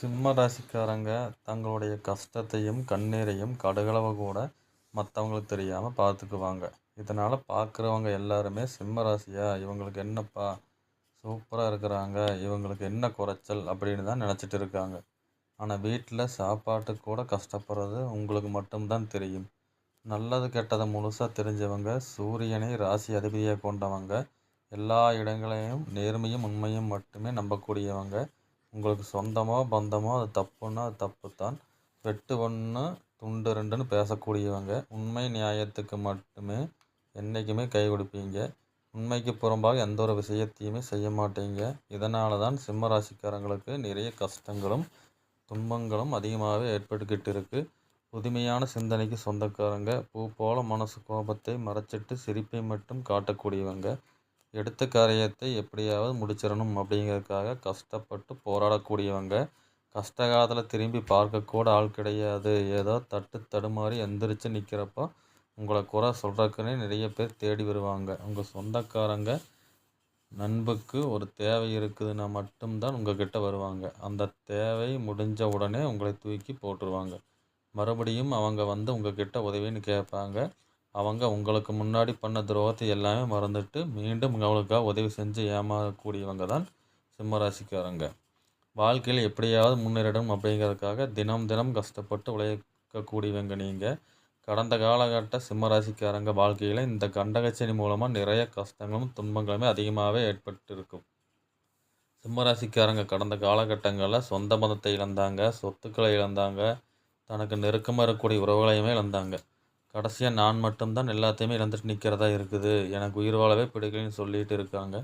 சிம்ம ராசிக்காரங்க தங்களுடைய கஷ்டத்தையும் கண்ணீரையும் கடுகளவு கூட மற்றவங்களுக்கு தெரியாமல் பார்த்துக்குவாங்க இதனால் பார்க்குறவங்க எல்லாருமே சிம்ம ராசியா இவங்களுக்கு என்னப்பா சூப்பராக இருக்கிறாங்க இவங்களுக்கு என்ன குறைச்சல் அப்படின்னு தான் நினச்சிட்டு இருக்காங்க. ஆனால் வீட்டில் சாப்பாட்டுக்கு கூட கஷ்டப்படுறது உங்களுக்கு மட்டும்தான் தெரியும். நல்லது கெட்டதை முழுசாக தெரிஞ்சவங்க சூரியனை ராசி அதிபதியாக கொண்டவங்க எல்லா இடங்களையும் நேர்மையும் உண்மையும் மட்டுமே நம்பக்கூடியவங்க உங்களுக்கு சொந்தமோ பந்தமோ அது தப்புன்னா அது தப்பு தான் வெட்டு ஒன்று துண்டு ரெண்டுன்னு பேசக்கூடியவங்க உண்மை நியாயத்துக்கு மட்டுமே என்றைக்குமே கை கொடுப்பீங்க. உண்மைக்கு புறம்பாக எந்த ஒரு விஷயத்தையுமே செய்ய மாட்டீங்க. இதனால தான் சிம்ம ராசிக்காரங்களுக்கு நிறைய கஷ்டங்களும் துன்பங்களும் அதிகமாகவே ஏற்பட்டுக்கிட்டு இருக்குது புதுமையான சிந்தனைக்கு சொந்தக்காரங்க பூ போல மனசு கோபத்தை மறைச்சிட்டு சிரிப்பை மட்டும் காட்டக்கூடியவங்க. எடுத்த காரியத்தை எப்படியாவது முடிச்சிடணும் அப்படிங்கிறதுக்காக கஷ்டப்பட்டு போராடக்கூடியவங்க. கஷ்ட காலத்தில் திரும்பி பார்க்கக்கூட ஆள் கிடையாது. ஏதோ தட்டு தடுமாறி எந்திரிச்சு நிற்கிறப்போ உங்களை குறை சொல்கிறக்குன்னே நிறைய பேர் தேடி வருவாங்க. உங்கள் சொந்தக்காரங்க நண்புக்கு ஒரு தேவை இருக்குதுன்னா மட்டும்தான் கிட்டே வருவாங்க. அந்த தேவை முடிஞ்ச உடனே உங்களை தூக்கி போட்டுருவாங்க. மறுபடியும் அவங்க வந்து உங்ககிட்ட உதவின்னு கேட்பாங்க. அவங்க உங்களுக்கு முன்னாடி பண்ண துரோகத்தை எல்லாமே மறந்துட்டு மீண்டும் உங்களுக்காக உதவி செஞ்சு ஏமாறக்கூடியவங்க தான் சிம்மராசிக்காரங்க. வாழ்க்கையில் எப்படியாவது முன்னேறிடும் அப்படிங்கிறதுக்காக தினம் தினம் கஷ்டப்பட்டு உழைக்கக்கூடியவங்க நீங்கள் கடந்த காலகட்ட சிம்மராசிக்காரங்க வாழ்க்கையில் இந்த கண்டகச்சனி மூலமாக நிறைய கஷ்டங்களும் துன்பங்களுமே அதிகமாகவே ஏற்பட்டிருக்கும். சிம்மராசிக்காரங்க கடந்த காலகட்டங்களில் சொந்த மதத்தை இழந்தாங்க சொத்துக்களை இழந்தாங்க தனக்கு நெருக்கமாக இருக்கக்கூடிய உறவுகளையுமே இழந்தாங்க. கடைசியாக நான் மட்டும்தான் எல்லாத்தையுமே இழந்துட்டு நிற்கிறதா இருக்குது. எனக்கு உயிர் வாழவே பிடிக்கலன்னு சொல்லிட்டு இருக்காங்க.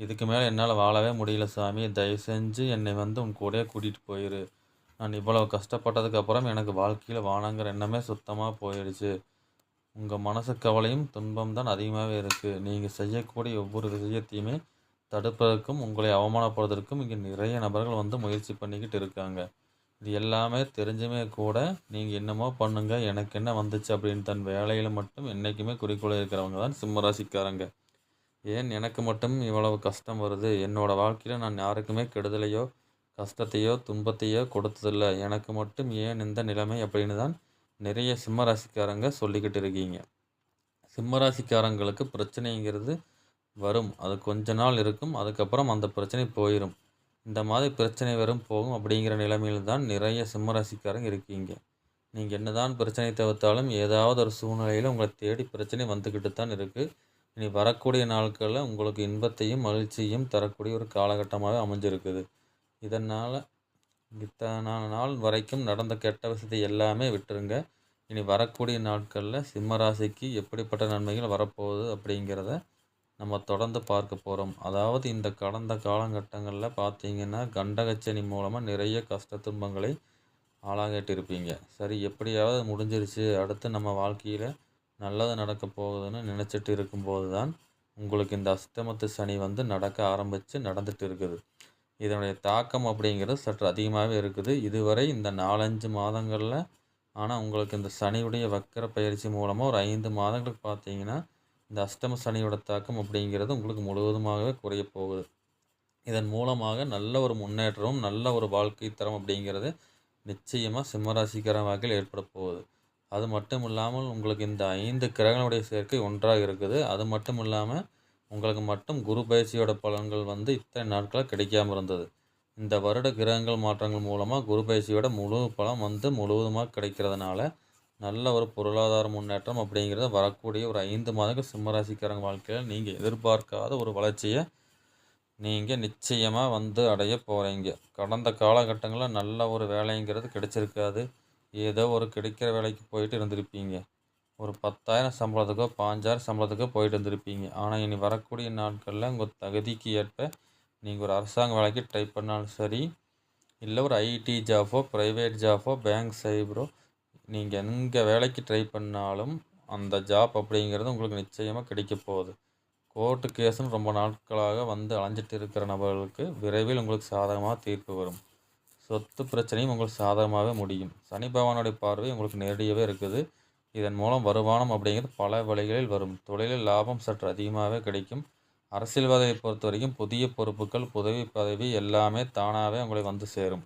இதுக்கு மேலே என்னால் வாழவே முடியல சாமி. தயவு செஞ்சு என்னை வந்து உன் கூடயே கூட்டிகிட்டு போயிரு. நான் இவ்வளோ கஷ்டப்பட்டதுக்கு அப்புறம் எனக்கு வாழ்க்கையில் வாழங்கிற எண்ணமே சுத்தமாக போயிடுச்சு. உங்கள் மனசு கவலையும் துன்பம் தான் அதிகமாகவே இருக்குது நீங்கள் செய்யக்கூடிய ஒவ்வொரு விஷயத்தையுமே தடுப்பதற்கும் உங்களை அவமானப்படுவதற்கும் இங்கே நிறைய நபர்கள் வந்து முயற்சி பண்ணிக்கிட்டு இருக்காங்க. இது எல்லாமே தெரிஞ்சுமே கூட நீங்கள் என்னமோ பண்ணுங்கள் எனக்கு என்ன வந்துச்சு அப்படின்னு தன் வேலையில் மட்டும் என்றைக்குமே குறிக்கோள் இருக்கிறவங்க தான் சிம்மராசிக்காரங்க. ஏன் எனக்கு மட்டும் இவ்வளவு கஷ்டம் வருது? என்னோடய வாழ்க்கையில் நான் யாருக்குமே கெடுதலையோ கஷ்டத்தையோ துன்பத்தையோ கொடுத்ததில்லை. எனக்கு மட்டும் ஏன் இந்த நிலைமை அப்படின்னு தான் நிறைய சிம்மராசிக்காரங்க சொல்லிக்கிட்டு இருக்கீங்க. சிம்மராசிக்காரங்களுக்கு பிரச்சனைங்கிறது வரும். அது கொஞ்ச நாள் இருக்கும் அதுக்கப்புறம் அந்த பிரச்சனை போயிடும் இந்த மாதிரி பிரச்சனை வரும் போகும் அப்படிங்கிற நிலைமையில் தான் நிறைய சிம்மராசிக்காரங்க இருக்கீங்க. நீங்கள் என்ன தான் பிரச்சனை தவிர்த்தாலும் ஏதாவது ஒரு சூழ்நிலையில் உங்களை தேடி பிரச்சனை வந்துக்கிட்டு தான் இருக்குது இனி வரக்கூடிய நாட்களில் உங்களுக்கு இன்பத்தையும் மகிழ்ச்சியும் தரக்கூடிய ஒரு காலகட்டமாக அமைஞ்சிருக்குது. இதனால் இத்தனை நாள் வரைக்கும் நடந்த கெட்ட விஷயத்தை எல்லாமே விட்டுருங்க. இனி வரக்கூடிய நாட்களில் சிம்மராசிக்கு எப்படிப்பட்ட நன்மைகள் வரப்போகுது அப்படிங்கிறத நம்ம தொடர்ந்து பார்க்க போகிறோம் அதாவது இந்த கடந்த காலகட்டங்களில் பார்த்தீங்கன்னா கண்டகச்சனி மூலமாக நிறைய கஷ்ட துன்பங்களை ஆளாகிட்டு இருப்பீங்க சரி எப்படியாவது முடிஞ்சிருச்சு. அடுத்து நம்ம வாழ்க்கையில் நல்லது நடக்க போகுதுன்னு நினச்சிட்டு இருக்கும்போது தான் உங்களுக்கு இந்த அஷ்டமத்து சனி வந்து நடக்க ஆரம்பித்து நடந்துட்டு இருக்குது. இதனுடைய தாக்கம் அப்படிங்கிறது சற்று அதிகமாகவே இருக்குது. இதுவரை இந்த நாலஞ்சு மாதங்களில் ஆனால் உங்களுக்கு இந்த சனியுடைய வக்கர பயிற்சி மூலமாக ஒரு ஐந்து மாதங்களுக்கு பார்த்தீங்கன்னா இந்த அஷ்டம சனியோட தாக்கம் அப்படிங்கிறது உங்களுக்கு முழுவதுமாகவே குறைய போகுது. இதன் மூலமாக நல்ல ஒரு முன்னேற்றமும் நல்ல ஒரு வாழ்க்கை தரம் அப்படிங்கிறது நிச்சயமாக சிம்மராசிக்கார வகையில் ஏற்பட போகுது. அது மட்டும் இல்லாமல் உங்களுக்கு இந்த ஐந்து கிரகங்களுடைய சேர்க்கை ஒன்றாக இருக்குது. அது மட்டும் இல்லாமல் உங்களுக்கு மட்டும் குரு பயிற்சியோட பலன்கள் வந்து இத்தனை நாட்களாக கிடைக்காமல் இருந்தது. இந்த வருட கிரகங்கள் மாற்றங்கள் மூலமாக குரு பயிற்சியோட முழு பலம் வந்து முழுவதுமாக கிடைக்கிறதுனால நல்ல ஒரு பொருளாதார முன்னேற்றம் அப்படிங்கிறது வரக்கூடிய ஒரு ஐந்து மாதங்கள் சிம்மராசிக்காரங்க வாழ்க்கையில் நீங்கள் எதிர்பார்க்காத ஒரு வளர்ச்சியை நீங்கள் நிச்சயமாக வந்து அடைய போகிறீங்க கடந்த காலகட்டங்களில் நல்ல ஒரு வேலைங்கிறது கிடைச்சிருக்காது. ஏதோ ஒரு கிடைக்கிற வேலைக்கு போயிட்டு இருந்திருப்பீங்க. ஒரு பத்தாயிரம் சம்பளத்துக்கோ பாஞ்சாயிரம் சம்பளத்துக்கோ போயிட்டு இருந்திருப்பீங்க. ஆனால் இனி வரக்கூடிய நாட்களில் உங்கள் தகுதிக்கு ஏற்ப நீங்கள் ஒரு அரசாங்க வேலைக்கு ட்ரை பண்ணாலும் சரி இல்லை ஒரு ஐடி ஜாஃபோ ப்ரைவேட் ஜாஃபோ பேங்க் சைபரோ நீங்கள் எங்கே வேலைக்கு ட்ரை பண்ணாலும் அந்த ஜாப் அப்படிங்கிறது உங்களுக்கு நிச்சயமாக கிடைக்க போகுது. கோர்ட்டு கேஸுன்னு ரொம்ப நாட்களாக வந்து அலைஞ்சிட்டு இருக்கிற நபர்களுக்கு விரைவில் உங்களுக்கு சாதகமாக தீர்ப்பு வரும். சொத்து பிரச்சனையும் உங்களுக்கு சாதகமாகவே முடியும். சனி பகவானுடைய பார்வை உங்களுக்கு நேரடியாகவே இருக்குது. இதன் மூலம் வருமானம் அப்படிங்கிறது பல வழிகளில் வரும். தொழிலில் லாபம் சற்று அதிகமாகவே கிடைக்கும். அரசியல்வாதியை பொறுத்த வரைக்கும் புதிய பொறுப்புகள் புதவி பதவி எல்லாமே தானாகவே உங்களை வந்து சேரும்.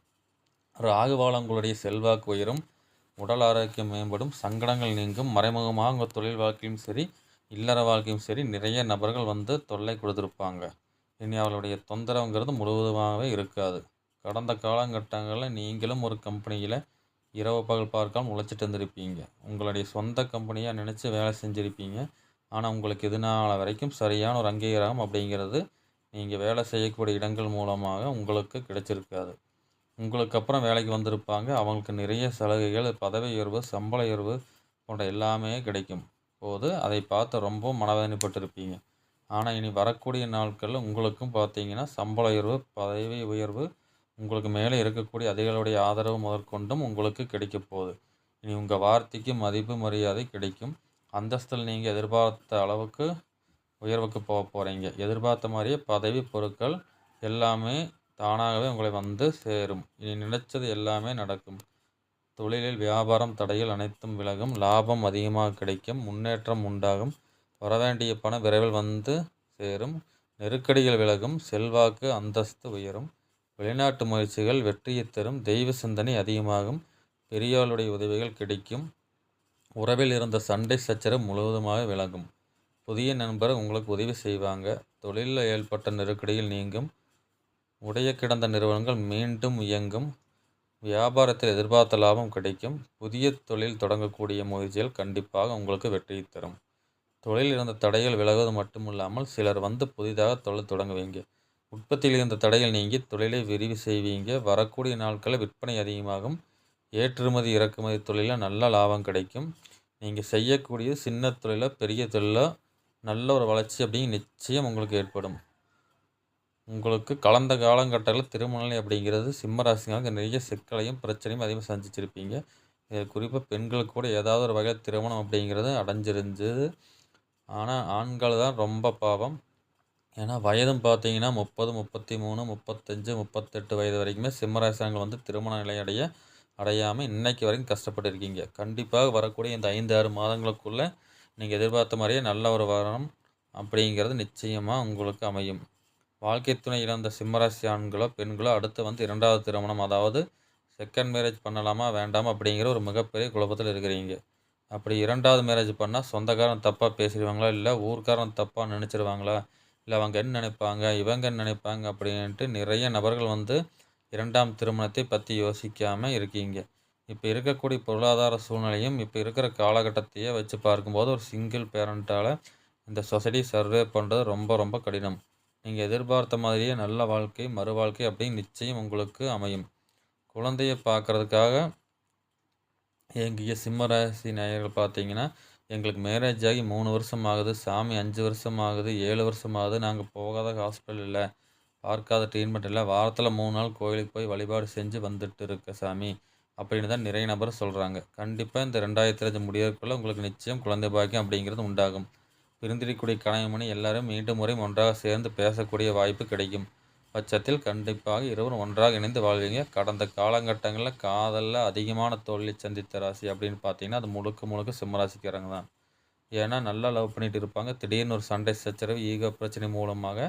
ராகுவால் உங்களுடைய செல்வாக்கு உயரும். உடல் ஆரோக்கியம் மேம்படும் சங்கடங்கள் நீங்கும் மறைமுகமாக உங்கள் தொழில் வாழ்க்கையும் சரி இல்லற வாழ்க்கையும் சரி நிறைய நபர்கள் வந்து தொல்லை கொடுத்துருப்பாங்க. இனி அவளுடைய தொந்தரவுங்கிறது முழுவதுமாகவே இருக்காது. கடந்த காலகட்டங்களில் நீங்களும் ஒரு கம்பெனியில் இரவு பகல் பார்க்காமல் உழைச்சிட்டு இருந்திருப்பீங்க. உங்களுடைய சொந்த கம்பெனியாக நினச்சி வேலை செஞ்சுருப்பீங்க. ஆனால் உங்களுக்கு இது வரைக்கும் சரியான ஒரு அங்கீகாரம் அப்படிங்கிறது நீங்கள் வேலை செய்யக்கூடிய இடங்கள் மூலமாக உங்களுக்கு கிடைச்சிருக்காது. உங்களுக்கு அப்புறம் வேலைக்கு வந்திருப்பாங்க. அவங்களுக்கு நிறைய சலுகைகள் பதவி உயர்வு சம்பள உயர்வு போன்ற எல்லாமே கிடைக்கும். போது அதை பார்த்து ரொம்ப மனவேதனைப்பட்டிருப்பீங்க. ஆனால் இனி வரக்கூடிய நாட்களில் உங்களுக்கும் பார்த்தீங்கன்னா சம்பள உயர்வு பதவி உயர்வு உங்களுக்கு மேலே இருக்கக்கூடிய அதிகளுடைய ஆதரவு முதற்கொண்டும் உங்களுக்கு கிடைக்க போகுது. இனி உங்கள் வார்த்தைக்கு மதிப்பு மரியாதை கிடைக்கும். அந்தஸ்தில் நீங்கள் எதிர்பார்த்த அளவுக்கு உயர்வுக்கு போக போகிறீங்க எதிர்பார்த்த மாதிரியே பதவி பொருட்கள் எல்லாமே தானாகவே உங்களை வந்து சேரும். இனி நினைச்சது எல்லாமே நடக்கும். தொழிலில் வியாபாரம் தடையில் அனைத்தும் விலகும். லாபம் அதிகமாக கிடைக்கும். முன்னேற்றம் உண்டாகும். வரவேண்டிய பணம் விரைவில் வந்து சேரும். நெருக்கடிகள் விலகும். செல்வாக்கு அந்தஸ்து உயரும். வெளிநாட்டு முயற்சிகள் வெற்றியை தரும். தெய்வ சிந்தனை அதிகமாகும். பெரியோருடைய உதவிகள் கிடைக்கும். உறவில் இருந்த சண்டை சச்சரவு முழுவதுமாக விலகும். புதிய நண்பர் உங்களுக்கு உதவி செய்வாங்க. தொழிலில் ஏற்பட்ட நெருக்கடியில் நீங்கும். உடைய கிடந்த நிறுவனங்கள் மீண்டும் இயங்கும். வியாபாரத்தில் எதிர்பார்த்த லாபம் கிடைக்கும். புதிய தொழில் தொடங்கக்கூடிய முயற்சிகள் கண்டிப்பாக உங்களுக்கு வெற்றி தரும். தொழில் இருந்த தடைகள் விலகுவது மட்டுமில்லாமல் சிலர் வந்து புதிதாக தொழில் தொடங்குவீங்க. உற்பத்தியில் இருந்த தடைகள் நீங்கி தொழிலை விரிவு செய்வீங்க. வரக்கூடிய நாட்களில் விற்பனை அதிகமாகும். ஏற்றுமதி இறக்குமதி தொழிலில் நல்ல லாபம் கிடைக்கும். நீங்கள் செய்யக்கூடிய சின்ன தொழிலாக பெரிய தொழிலாக நல்ல ஒரு வளர்ச்சி அப்படிங்க நிச்சயம் உங்களுக்கு ஏற்படும். உங்களுக்கு கலந்த காலங்கட்டத்தில் திருமணம் அப்படிங்கிறது சிம்ம நிறைய சிக்கலையும் பிரச்சனையும் அதிகமாக சந்திச்சிருப்பீங்க. இதில் குறிப்பாக பெண்களுக்கு கூட ஏதாவது ஒரு வகையில் திருமணம் அப்படிங்கிறது அடைஞ்சிருந்தது. ஆனால் ஆண்கள் தான் ரொம்ப பாவம். ஏன்னா வயதும் பார்த்தீங்கன்னா முப்பது முப்பத்தி மூணு முப்பத்தஞ்சு முப்பத்தெட்டு வயது வரைக்குமே சிம்மராசினங்கள் வந்து திருமண நிலை அடைய அடையாமல் இன்றைக்கு வரைக்கும் கஷ்டப்பட்டு இருக்கீங்க. கண்டிப்பாக வரக்கூடிய இந்த ஐந்து ஆறு மாதங்களுக்குள்ளே நீங்கள் எதிர்பார்த்த மாதிரியே நல்ல ஒரு வரம் அப்படிங்கிறது நிச்சயமாக உங்களுக்கு அமையும். வாழ்க்கை துணை இழந்த சிம்மராசி ஆண்களோ பெண்களோ அடுத்து வந்து இரண்டாவது திருமணம் அதாவது செகண்ட் மேரேஜ் பண்ணலாமா வேண்டாமா அப்படிங்கிற ஒரு மிகப்பெரிய குழப்பத்தில் இருக்கிறீங்க. அப்படி இரண்டாவது மேரேஜ் பண்ணால் சொந்தக்காரன் தப்பாக பேசிடுவாங்களா இல்லை ஊர்க்காரன் தப்பாக நினச்சிருவாங்களா இல்லை அவங்க என்ன நினைப்பாங்க இவங்க என்ன நினைப்பாங்க அப்படின்ட்டு நிறைய நபர்கள் வந்து இரண்டாம் திருமணத்தை பற்றி யோசிக்காமல் இருக்கீங்க. இப்போ இருக்கக்கூடிய பொருளாதார சூழ்நிலையும் இப்போ இருக்கிற காலகட்டத்தையே வச்சு பார்க்கும்போது ஒரு சிங்கிள் பேரண்ட்டால் இந்த சொசைட்டி சர்வே பண்ணுறது ரொம்ப ரொம்ப கடினம். நீங்கள் எதிர்பார்த்த மாதிரியே நல்ல வாழ்க்கை மறு வாழ்க்கை அப்படின்னு நிச்சயம் உங்களுக்கு அமையும். குழந்தைய பார்க்குறதுக்காக எங்கள் சிம்மராசி நேயர்கள் பார்த்தீங்கன்னா எங்களுக்கு மேரேஜ் ஆகி மூணு வருஷம் ஆகுது சாமி அஞ்சு வருஷம் ஆகுது ஏழு வருஷம் ஆகுது நாங்கள் போகாத ஹாஸ்பிட்டல் இல்லை. பார்க்காத ட்ரீட்மெண்ட் இல்லை. வாரத்தில் மூணு நாள் கோயிலுக்கு போய் வழிபாடு செஞ்சு வந்துட்டு இருக்க சாமி அப்படின்னு தான் நிறைய நபர் சொல்கிறாங்க கண்டிப்பாக இந்த ரெண்டாயிரத்தி அஞ்சு முடியறதுக்குள்ளே உங்களுக்கு நிச்சயம் குழந்தை பாக்கியம் அப்படிங்கிறது உண்டாகும். பிரிந்திருக்கக்கூடிய கணவன் எல்லாரும் மீண்டும் முறை ஒன்றாக சேர்ந்து பேசக்கூடிய வாய்ப்பு கிடைக்கும் பட்சத்தில் கண்டிப்பாக இருவரும் ஒன்றாக இணைந்து வாழ்வீங்க. கடந்த காலகட்டங்களில் காதலில் அதிகமான தோல்வி சந்தித்த ராசி அப்படின்னு பார்த்தீங்கன்னா அது முழுக்க முழுக்க சிம்மராசிக்காரங்க தான் ஏன்னா நல்லா லவ் பண்ணிட்டு இருப்பாங்க. திடீர்னு ஒரு சண்டை சச்சரவு ஈகோ பிரச்சனை மூலமாக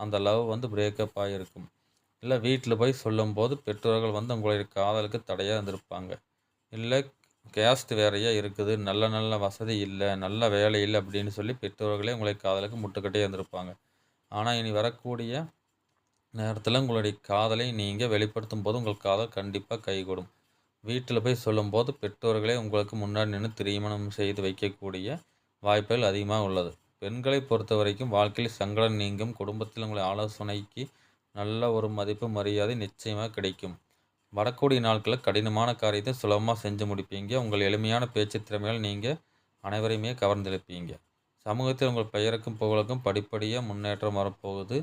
அந்த லவ் வந்து பிரேக்கப் ஆகிருக்கும் இல்லை வீட்டில் போய் சொல்லும்போது பெற்றோர்கள் வந்து உங்களுடைய காதலுக்கு தடையாக இருந்திருப்பாங்க. இல்லை கேஸ்ட் வேறையா இருக்குது நல்ல நல்ல வசதி இல்லை நல்ல வேலை இல்லை அப்படின்னு சொல்லி பெற்றோர்களே உங்களை காதலுக்கு முட்டுக்கட்டே இருந்திருப்பாங்க. ஆனால் இனி வரக்கூடிய நேரத்தில் உங்களுடைய காதலை நீங்கள் வெளிப்படுத்தும் போது உங்கள் காதல் கண்டிப்பாக கைகூடும். வீட்டில் போய் சொல்லும்போது பெற்றோர்களே உங்களுக்கு முன்னாடி நின்று திருமணம் செய்து வைக்கக்கூடிய வாய்ப்புகள் அதிகமாக உள்ளது. பெண்களை பொறுத்த வரைக்கும் வாழ்க்கையில் சங்கடம் நீங்கும் குடும்பத்தில் உங்களை ஆலோசனைக்கு நல்ல ஒரு மதிப்பு மரியாதை நிச்சயமாக கிடைக்கும். வரக்கூடிய நாட்களில் கடினமான காரியத்தை சுலபமாக செஞ்சு முடிப்பீங்க. உங்கள் எளிமையான பேச்சு திறமையால் நீங்கள் அனைவரையுமே கவர்ந்தெழுப்பீங்க. சமூகத்தில் உங்கள் பெயருக்கும் புகழுக்கும் படிப்படியாக முன்னேற்றம் வரப்போகுது.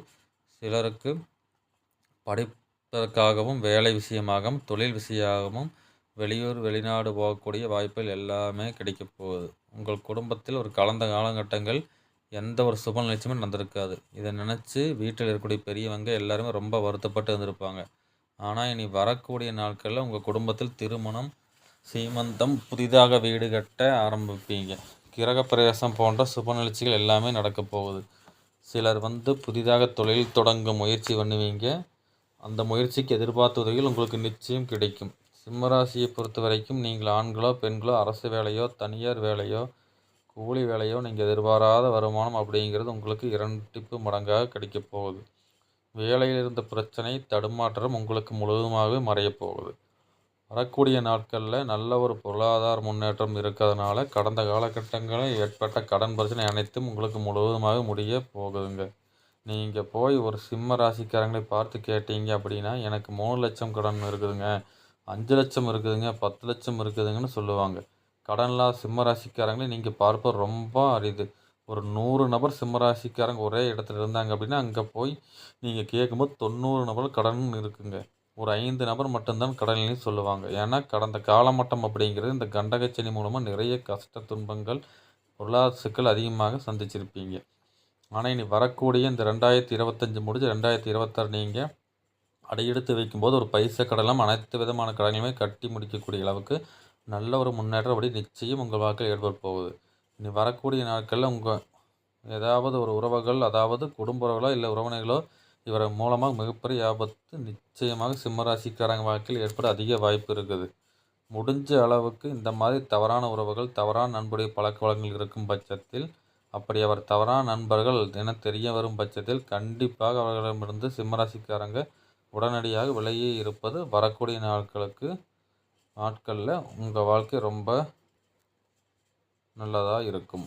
சிலருக்கு படிப்பதற்காகவும் வேலை விஷயமாகவும் தொழில் விஷயமாகவும் வெளியூர் வெளிநாடு போகக்கூடிய வாய்ப்புகள் எல்லாமே கிடைக்கப் போகுது. உங்கள் குடும்பத்தில் ஒரு கலந்த காலகட்டங்கள் எந்த ஒரு சுப நிகழ்ச்சியுமே நடந்திருக்காது. இதை நினச்சி வீட்டில் இருக்கக்கூடிய பெரியவங்க எல்லாருமே ரொம்ப வருத்தப்பட்டு இருந்திருப்பாங்க. ஆனால் இனி வரக்கூடிய நாட்களில் உங்கள் குடும்பத்தில் திருமணம் சீமந்தம் புதிதாக வீடு கட்ட ஆரம்பிப்பீங்க. கிரகப்பிரவேசம் போன்ற சுப நிகழ்ச்சிகள் எல்லாமே நடக்க போகுது. சிலர் வந்து புதிதாக தொழில் தொடங்க முயற்சி பண்ணுவீங்க. அந்த முயற்சிக்கு எதிர்பார்த்த உதவியில் உங்களுக்கு நிச்சயம் கிடைக்கும். சிம்மராசியை பொறுத்த வரைக்கும் நீங்கள் ஆண்களோ பெண்களோ அரசு வேலையோ தனியார் வேலையோ கூலி வேலையோ நீங்கள் எதிர்பாராத வருமானம் அப்படிங்கிறது உங்களுக்கு இரண்டிப்பு மடங்காக கிடைக்கப் போகுது. வேலையில் இருந்த பிரச்சனை தடுமாற்றம் உங்களுக்கு முழுவதுமாகவே மறையப் போகுது. வரக்கூடிய நாட்களில் நல்ல ஒரு பொருளாதார முன்னேற்றம் இருக்கிறதுனால கடந்த காலகட்டங்களில் ஏற்பட்ட கடன் பிரச்சனை அனைத்தும் உங்களுக்கு முழுவதுமாக முடிய போகுதுங்க. நீங்கள் போய் ஒரு சிம்ம ராசிக்காரங்களை பார்த்து கேட்டீங்க அப்படின்னா எனக்கு மூணு லட்சம் கடன் இருக்குதுங்க அஞ்சு லட்சம் இருக்குதுங்க பத்து லட்சம் இருக்குதுங்கன்னு சொல்லுவாங்க. கடன்லாம் சிம்ம ராசிக்காரங்களே நீங்கள் பார்ப்பது ரொம்ப அரிது. ஒரு நூறு நபர் சிம்மராசிக்காரங்க ஒரே இடத்துல இருந்தாங்க அப்படின்னா அங்கே போய் நீங்கள் கேட்கும்போது தொண்ணூறு நபர் கடன் இருக்குங்க. ஒரு ஐந்து நபர் மட்டும்தான் கடனில்னு சொல்லுவாங்க. ஏன்னா கடந்த காலமட்டம் அப்படிங்கிறது இந்த கண்டகச்சனி மூலமாக நிறைய கஷ்ட துன்பங்கள் பொருளாதார சிக்கல் அதிகமாக சந்திச்சிருப்பீங்க. ஆனால் இனி வரக்கூடிய இந்த ரெண்டாயிரத்தி இருபத்தஞ்சி முடிஞ்சு ரெண்டாயிரத்தி இருபத்தாறு நீங்கள் அடையெடுத்து வைக்கும்போது ஒரு பைசா கடலாம் அனைத்து விதமான கடனையுமே கட்டி முடிக்கக்கூடிய அளவுக்கு நல்ல ஒரு முன்னேற்றம் அப்படி நிச்சயம் உங்கள் வாழ்க்கையில் ஏற்பட போகுது. இனி வரக்கூடிய நாட்களில் உங்கள் ஏதாவது ஒரு உறவுகள் அதாவது குடும்ப உறவுகளோ இல்லை உறவினர்களோ இவரை மூலமாக மிகப்பெரிய ஆபத்து நிச்சயமாக சிம்மராசிக்காரங்க வாழ்க்கையில் ஏற்பட அதிக வாய்ப்பு இருக்குது. முடிஞ்ச அளவுக்கு இந்த மாதிரி தவறான உறவுகள் தவறான நண்புடைய பழக்க வழக்கங்கள் இருக்கும் பட்சத்தில் அப்படி அவர் தவறான நண்பர்கள் என தெரிய வரும் பட்சத்தில் கண்டிப்பாக அவர்களிடமிருந்து சிம்மராசிக்காரங்க உடனடியாக விலகி இருப்பது வரக்கூடிய நாட்களுக்கு நாட்களில் உங்கள் வாழ்க்கை ரொம்ப நல்லதாக இருக்கும்.